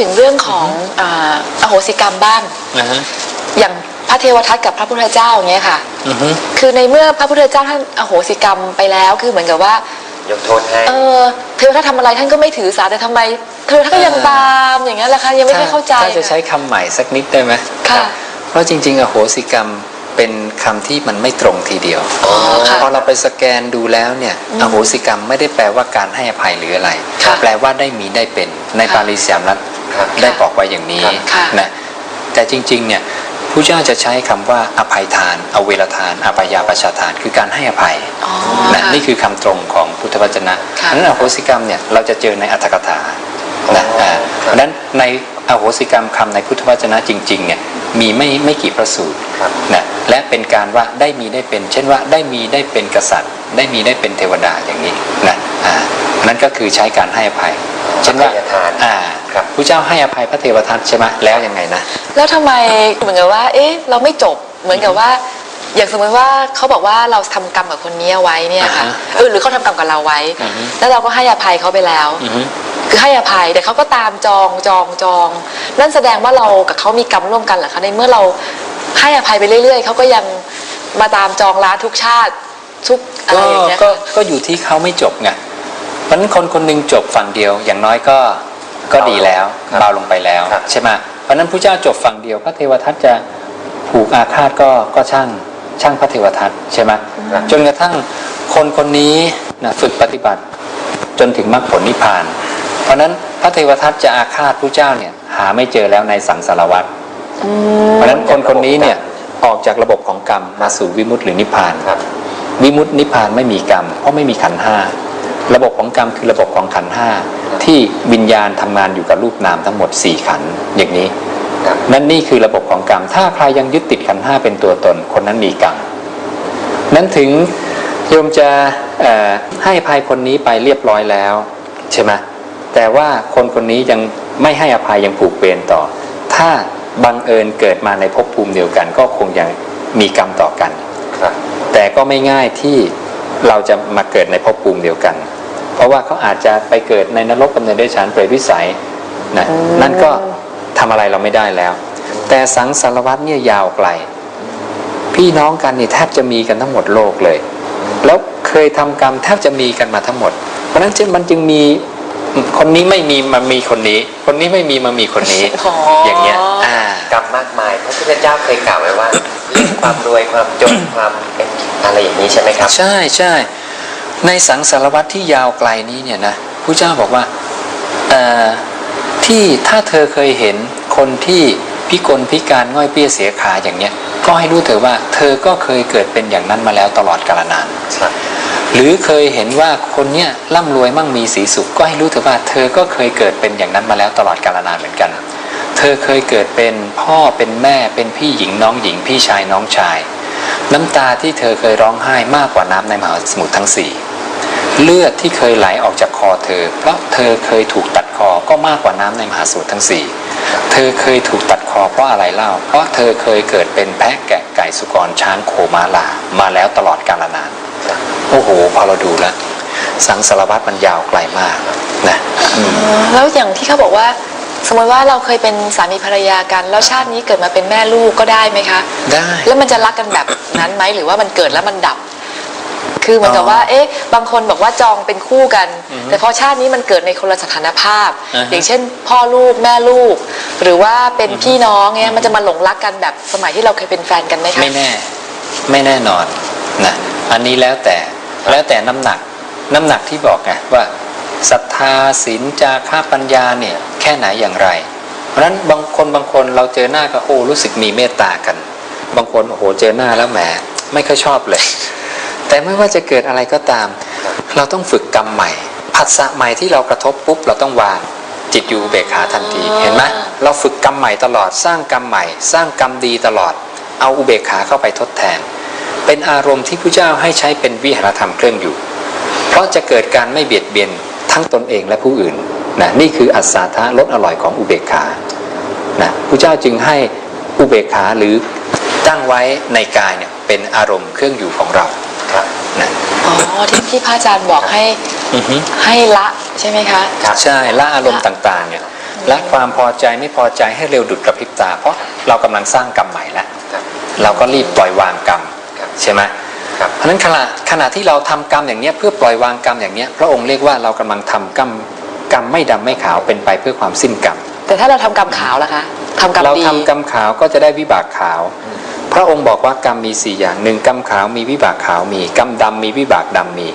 ถึงเรื่องของอ่าอโหสิกรรมบ้าง นะฮะอย่างพระเทวทัตกับพระพุทธเจ้าอย่างเงี้ยค่ะ อือฮึคือในเมื่อพระพุทธเจ้าท่านอโหสิกรรมไปแล้วคือเหมือนกับว่า ยกโทษให้ เออเทวทัตทำอะไรท่านก็ไม่ถือสาแต่ทำไมเทวทัตก็ยังตามอย่างเงี้ยแหละค่ะยังไม่ได้เข้าใจ ถ้าจะใช้คำใหม่สักนิดได้ไหมค่ะ เพราะจริงๆอโหสิกรรมเป็นคำที่มันไม่ตรงทีเดียว อ๋อค่ะ พอเราไปสแกนดูแล้วเนี่ยอืมอโหสิกรรมไม่ได้แปลว่าการให้อภัยหรืออะไร ค่ะแปลว่าได้มีได้เป็นในค่ะ ปาริสยามรัฐครับ ได้บอกไว้อย่างนี้ค่ะนะแต่จริงๆเนี่ยผู้เจ้าจะใช้คำว่าอภัยทาน อเวรทานอปยาประชาทาน คือการให้อภัยอ๋อนะค่ะนี่คือคำตรงของพุทธวจนะค่ะอันนั้นอโหสิกรรมเนี่ยเราจะเจอในอัตถกถานะอ๋ออ่าครับดังนั้นในอโหสิกรรมคำในพุทธวจนะจริงๆเนี่ยมีไม่ไม่กี่ประสูตรครับนะและเป็นการว่าได้มีได้เป็น เช่นว่าได้มีได้เป็นกษัตริย์ ได้มีได้เป็นเทวดาอย่างนี้นะอ่านั่นก็คือใช้การให้อภัยเช่นว่าอภัยทานอ่า ครับพระเจ้าให้อภัยพระเทวทัตใช่ไหมแล้วยังไงนะ แล้วทำไมเหมือนกับว่า เอ๊ะ เราไม่จบเหมือนกับว่า อย่างสมมติว่าเขาบอกว่าเราทำกรรมกับคนนี้เอาไว้เนี่ยค่ะอ่าฮะเออหรือเขาทำกรรมกับเราไว้อือฮึแล้วเราก็ให้อภัยเขาไปแล้วอือฮึคือให้อภัยแต่เขาก็ตามจองจองจอง นั่นแสดงว่าเรากับเขามีกรรมร่วมกันเหรอคะในเมื่อเราให้อภัยไปเรื่อย ๆเขาก็ยังมาตามจองร้านทุกชาติทุกอะไรก็อย่างเงี้ยก็ค่ะก็อยู่ที่เขาไม่จบไงเพราะฉะนั้นคนคนหนึ่งจบฝั่งเดียวอย่างน้อยก็ ก็ดีแล้วครับเบาลงไปแล้วครับใช่ไหมเพราะฉะนั้นพระเจ้าจบฝั่งเดียว พระเทวทัตจะผูกอาฆาตก็ก็ช่างช่างพระเทวทัตใช่ไหมครับจนกระทั่งคนคนนี้นะฝึกปฏิบัติจนถึงมรรคผลนิพพาน เพราะฉะนั้นพระเทวทัตจะอาฆาตพระเจ้าเนี่ยหาไม่เจอแล้วในสังสารวัฏอืมเพราะฉะนั้นคนคนนี้เนี่ยออกจากระบบของกรรมมาสู่วิมุตติหรือนิพพานครับวิมุตตินิพพานไม่มีกรรมเพราะไม่มีขันธ์ห้า ระบบของกรรมคือระบบของขันธ์ห้าที่วิญญาณทำงานอยู่กับรูปนามทั้งหมด 4 ขันธ์อย่างนี้ครับนั่นนี่คือระบบของกรรม ถ้าใครยังยึดติดขันธ์ห้าเป็นตัวตน คนนั้นมีกรรมนั้นถึงโยมจะเอ่อให้อภัยคนนี้ไปเรียบร้อยแล้วใช่ไหมแต่ว่าคนคนนี้ยังไม่ให้อภัยยังผูกเวรต่อ ถ้าบังเอิญเกิดมาในภพภูมิเดียวกัน ก็คงยังมีกรรมต่อกันครับแต่ก็ไม่ง่ายที่ เราจะมาเกิดในภพภูมิเดียวกัน เพราะว่าเขาอาจจะไปเกิดในนรกกำเนิดได้ฉันเปรตวิสัยนะอืมนั่นก็ทำอะไรเราไม่ได้แล้ว แต่สังสารวัตรเนี่ยยาวไกล พี่น้องกันนี่แทบจะมีกันทั้งหมดโลกเลย แล้วเคยทำกรรมแทบจะมีกันมาทั้งหมด เพราะฉะนั้นจึงมันจึงมีคนนี้ไม่มีมามีคนนี้ คนนี้ไม่มีมามีคนนี้อ๋อออย่างเงี้ย อ่ากรรมมากมายพระพุทธเจ้าเคยกล่าวไว้ว่าเรื่อง ความรวยความจนความเป็นอะไรอย่างนี้ใช่ไหมครับ ใช่ใช่ในสังสารวัตรที่ยาวไกลนี้เนี่ยนะพระเจ้าบอกว่าที่ถ้าเธอเคยเห็นคนที่พิกลพิการง่อยเปี้ยเสียขาอย่างเนี้ยก็ให้รู้เถอะว่าเธอก็เคยเกิดเป็นอย่างนั้นมาแล้วตลอดกาลนานหรือเคยเห็นว่าคนเนี้ยร่ำรวยมั่งมีสีสุขก็ให้รู้เถอะว่าเธอก็เคยเกิดเป็นอย่างนั้นมาแล้วตลอดกาลนานเหมือนกัน เธอเคยเกิดเป็นพ่อเป็นแม่เป็นพี่หญิงน้องหญิงพี่ชายน้องชาย น้ำตาที่เธอเคยร้องไห้มากกว่าน้ำในมหาสมุทรทั้งสี่เลือดที่เคยไหลออกจากคอเธอ เพราะเธอเคยถูกตัดคอก็มากกว่าน้ำในมหาสมุทรทั้งสี่เธอเคยถูกตัดคอเพราะอะไรเล่า เพราะเธอเคยเกิดเป็นแพะแกะไก่สุกรช้างโคม้าลามาแล้วตลอดกาลนาน โอ้โห พอเราดูแล้ว สังสารวัตรมันยาวไกลมากนะแล้วอย่างที่เขาบอกว่า สมมติว่าเราเคยเป็นสามีภรรยากัน แล้วชาตินี้เกิดมาเป็นแม่ลูกก็ได้ไหมคะ ได้ แล้วมันจะรักกันแบบนั้นไหมหรือว่ามันเกิดแล้วมันดับ คือเหมือนกับว่า เอ๊ะ บางคนบอกว่าจองเป็นคู่กันอือฮึแต่พอชาตินี้มันเกิดในคนละสถานภาพอ่าฮะอย่างเช่น พ่อลูกแม่ลูก หรือว่าเป็นพี่น้องเนี่ยมันจะมาหลงรักกันแบบสมัยที่เราเคยเป็นแฟนกันไหมคะไม่แน่ ไม่แน่นอนนะอันนี้แล้วแต่แล้วแต่น้ำหนักน้ำหนักที่บอกไงว่า ศรัทธาศีลจาค่าปัญญาเนี่ยแค่ไหนอย่างไร เพราะฉะนั้นบางคนบางคนเราเจอหน้าก็โอ้รู้สึกมีเมตตากัน บางคนโอ้โหเจอหน้าแล้วแหมไม่ค่อยชอบเลย แต่ไม่ว่าจะเกิดอะไรก็ตาม เราต้องฝึกกรรมใหม่ผัสสะใหม่ที่เรากระทบปุ๊บเราต้องวางจิตอยู่อุเบกขาทันทีอ๋อเห็นไหมเราฝึกกรรมใหม่ตลอดสร้างกรรมใหม่ สร้างกรรมดีตลอด เอาอุเบกขาเข้าไปทดแทน เป็นอารมณ์ที่พระเจ้าให้ใช้เป็นวิหารธรรมเครื่องอยู่ เพราะจะเกิดการไม่เบียดเบียน ทั้งตนเองและผู้อื่นนะนี่คืออัศาธารสอร่อยของอุเบกขานะพระเจ้าจึงให้อุเบกขาหรือตั้งไว้ในกายเนี่ยเป็นอารมณ์เครื่องอยู่ของเราครับนะอ๋อที่ที่พระอาจารย์บอกให้อือฮึให้ละใช่ไหมคะครับใช่ละอารมณ์ต่างๆเนี่ยและความพอใจไม่พอใจให้เร็วดุดกระพริบตา เพราะเรากำลังสร้างกรรมใหม่แล้วครับเราก็รีบปล่อยวางกรรมครับใช่ไหมครับ เพราะฉะนั้นขณะขณะที่เราทำกรรมอย่างเนี้ยเพื่อปล่อยวางกรรมอย่างเนี้ยพระองค์เรียกว่าเรากำลังทำกรรมกรรมไม่ดำไม่ขาวเป็นไปเพื่อความสิ้นกรรมแต่ถ้าเราทำกรรมขาวล่ะคะทำกรรมเราดีทำกรรมขาวก็จะได้วิบากขาว พระองค์บอกว่ากรรมมีสี่อย่างหนึ่งกรรมขาวมีวิบากขาวมีกรรมดำมีวิบากดำมี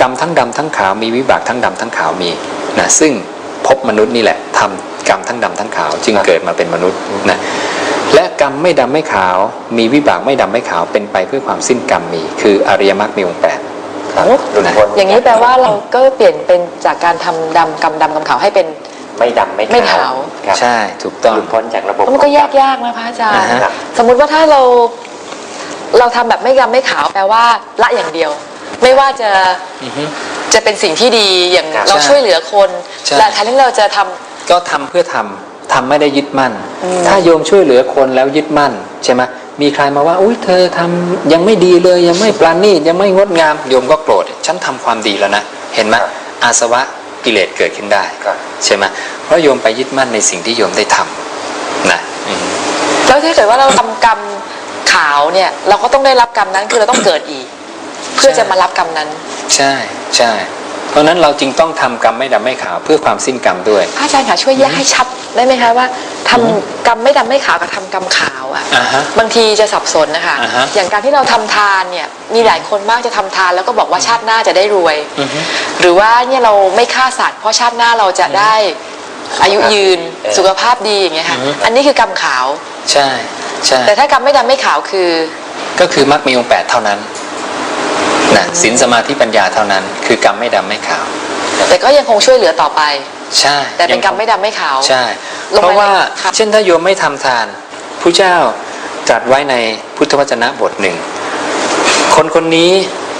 กรรมทั้งดำทั้งขาวมีวิบากทั้งดำทั้งขาวมีนะซึ่งพบมนุษย์นี่แหละทำกรรมทั้งดำทั้งขาวจึงครับเกิดมาเป็นมนุษย์นะ และกรรมไม่ดำไม่ขาว มีวิบากไม่ดำไม่ขาวเป็นไปเพื่อความสิ้นกรรมมี คืออริยมรรคมีองค์แปดครับโอ้หลุดพ้นอย่างนี้แปลว่าเราก็เปลี่ยนเป็นจากการทำดำกรรมดำกรรมขาวให้เป็น ไม่ดำไม่ไม่ขาวขาวครับใช่ถูกต้อง หลุดพ้นจากระบบมันก็ของแยรรกมยากนะพระอาจารย์ อ่าฮะ สมมุติว่าถ้าเราเราทำแบบไม่ดำไม่ขาวแปลว่าละอย่างเดียว ไม่ว่าจะอือฮึ จะเป็นสิ่งที่ดีอย่างครับเราใช่ช่วยเหลือคน ใช่ และแทนที่เราจะทำก็ทำเพื่อทำ ทำไม่ได้ยึดมั่นอืมถ้าโยมช่วยเหลือคนแล้วยึดมั่นใช่ไหมมีใครมาว่าอุ้ยเธอทำยังไม่ดีเลยยังไม่ปราณีตยังไม่งดงามโยมก็โกรธฉันทำความดีแล้วนะเห็นไหมครับอาสวะกิเลสเกิดขึ้นได้ครับใช่ไหมเพราะโยมไปยึดมั่นในสิ่งที่โยมได้ทำนะอืมแล้วถ้าเกิดว่าเราทำกรรมขาวเนี่ยเราก็ต้องได้รับกรรมนั้นคือเราต้องเกิดอีก เพื่อจะมารับกรรมนั้น ใช่ใช่ เพราะฉะนั้นเราจึงต้องทำกรรมไม่ดำไม่ขาวเพื่อความสิ้นกรรมด้วยพระอาจารย์คะช่วยแยกให้ชัดได้ไหมคะว่าทำกรรมไม่ดำไม่ขาวกับทำกรรมขาวอะอ่าฮะบางทีจะสับสนนะคะอ่าฮะอย่างการที่เราทำทานเนี่ยมีหลายคนมากจะทำทานแล้วก็บอกว่าชาติหน้าจะได้รวยอือฮึหรือว่าเนี่ยเราไม่ฆ่าสัตว์เพราะชาติหน้าเราจะได้อายุยืนเออสุขภาพดีอย่างเงี้ยค่ะอือฮึอันนี้คือกรรมขาวใช่ใช่แต่ถ้ากรรมไม่ดำไม่ขาวคือ ก็คือมรรคมีองค์แปดเท่านั้น นะศีลสมาธิปัญญาเท่านั้น คือกรรมไม่ดำไม่ขาว แต่ก็ยังคงช่วยเหลือต่อไป ใช่แต่เป็นกรรมไม่ดำไม่ขาว ใช่ ลงเพไปราะว่าครับเช่นถ้าโยมไม่ทำทานผู้เจ้าตรัสไว้ในพุทธวจนะบทหนึ่ง คนคนนี้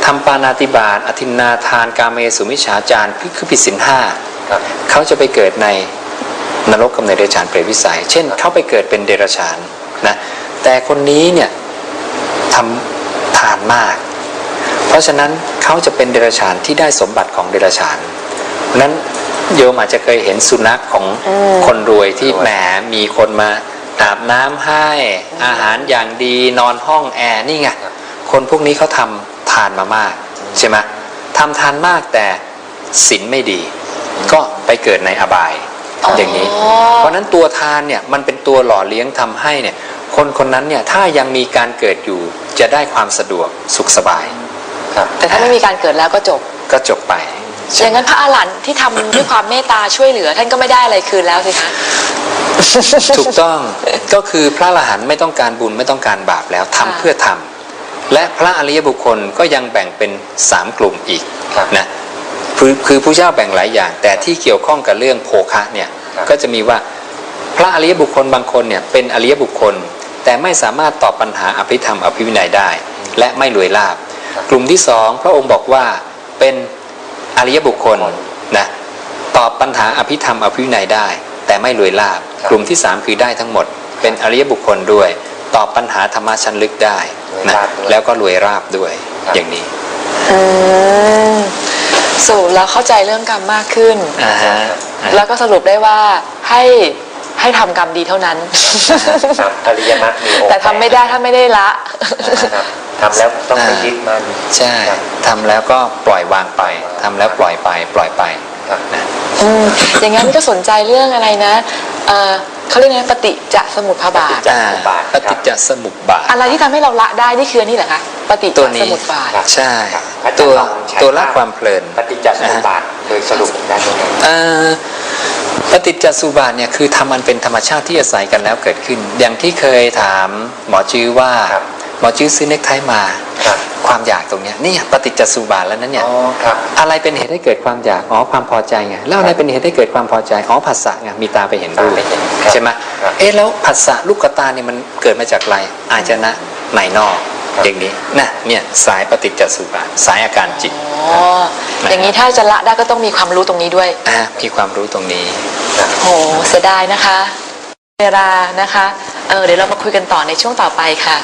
ทำปานาติบาตอธินนาทานกาเมสุมิชฌาจารคือผิดศีลห้า ครับ เขาจะไปเกิดในนรกกับในเดรัจฉานเปรตวิสัย เช่น เขาไปเกิดเป็นเดรัจฉานนะ แต่คนนี้เนี่ยทำทานมาก เพราะฉะนั้นเขาจะเป็นเดรัจฉานที่ได้สมบัติของเดรัจฉานเพราะฉะนั้นโยมอาจจะเคยเห็นสุนัขของอืมคนรวยที่รวยแหมมีคนมาอาบน้ำให้อาหารอย่างดีนอนห้องแอร์นี่ไงคนพวกนี้เขาทำทานมามากใช่ไหมทำทานมากแต่ศีลไม่ดี ก็ไปเกิดในอบายอ๋อออย่างนี้ เพราะฉะนั้นตัวทานเนี่ยมันเป็นตัวหล่อเลี้ยงทำให้เนี่ยคนคนนั้นเนี่ยถ้ายังมีการเกิดอยู่จะได้ความสะดวกสุขสบาย ครับ แต่ถ้าไม่มีการเกิดแล้วก็จบก็จบไป อย่างนั้นพระอาหารหันต์ที่ทำ ด้วยความเมตตาช่วยเหลือ ท่านก็ไม่ได้อะไรคืนแล้วสิคะ ถูกต้อง ก็คือพระอรหันต์ไม่ต้องการบุญไม่ต้องการบาปแล้วทำค่ะ เพื่อทำและพระอริยบุคคลก็ยังแบ่งเป็นสามกลุ่มอีกครับ นะคือคือผู้เจ้าแบ่งหลายอย่าง แต่ที่เกี่ยวข้องกับเรื่องโภคะเนี่ยครับก็จะมีว่าพระอริยบุคคลบางคนเนี่ยเป็นอริยบุคคล แต่ไม่สามารถตอบปัญหาอภิธรรมอภิวินัยได้ และไม่รวยลาบ กลุ่มที่สองพระองค์บอกว่าเป็นอริยบุคคลนะตอบปัญหาอภิธรรมอภิวินัยได้ แต่ไม่รวยลาบครับกลุ่มที่สามคือได้ทั้งหมด เป็นอริยบุคคลด้วย ตอบปัญหาธรรมะชั้นลึกได้นะรวยราบด้วยแล้วก็รวยราบด้วยครับอย่างนี้อืมสูตรแล้วเข้าใจเรื่องกรรมมากขึ้นอ่าฮะอ่าแล้วก็สรุปได้ว่าให้ให้ทำกรรมดีเท่านั้นครับอริยมรรคมีองค์แต่ทำไม่ได้ถ้าไม่ได้ละครับ ทำแล้วต้องไม่ยึดมันใช่ครับทำแล้วก็ปล่อยวางไปทำแล้วปล่อยไปปล่อยไปครับนะอืมอย่างนั้นก็สนใจเรื่องอะไรนะเอ่อเขาเรียกไงนะปฏิจจสมุปบาทปฏิจจสมุปบาทปฏิจจสมุปบาท อะไรที่ทำให้เราละได้นี่คืออันนี่เหรอคะปฏิจจตัวนี้สมุปบาทครับใช่ครับพระอาจารย์ตัวลองใช้ตัวละภาพความเพลินปฏิจจสมุปบาทโดยสรุปได้ไหมครับเอ่อปฏิจจสุบาทเนี่ยคือทำมันเป็นธรรมชาติที่อาศัยกันแล้วเกิดขึ้น อย่างที่เคยถามหมอจื้อว่าครับ หมอจื้อซื้อเน็กไทมา ครับ ความอยากตรงเนี้ยนี่ปฏิจจสุบาทแล้วนั้นเนี่ย อ๋อครับ อะไรเป็นเหตุให้เกิดความอยากอ๋อความพอใจไงแล้วอะไรเป็นเหตุให้เกิดความพอใจอ๋อผัสสะไงมีตาไปเห็นรูปตาไปเห็นครับใช่ไหมครับเอ๊ะแล้วผัสสะลูกกตาเนี่ยมันเกิดมาจากอะไรอาจจะนะในนอกครับ อย่างนี้นะเนี่ยสายปฏิจจสุบาทสายอาการจิตอ๋ออย่างนี้ถ้าจะละได้ก็ต้องมีความรู้ตรงนี้ด้วย อะมีความรู้ตรงนี้ โหเสียดายนะคะ เวลานะคะ เออเดี๋ยวเรามาคุยกันต่อในช่วงต่อไปค่ะ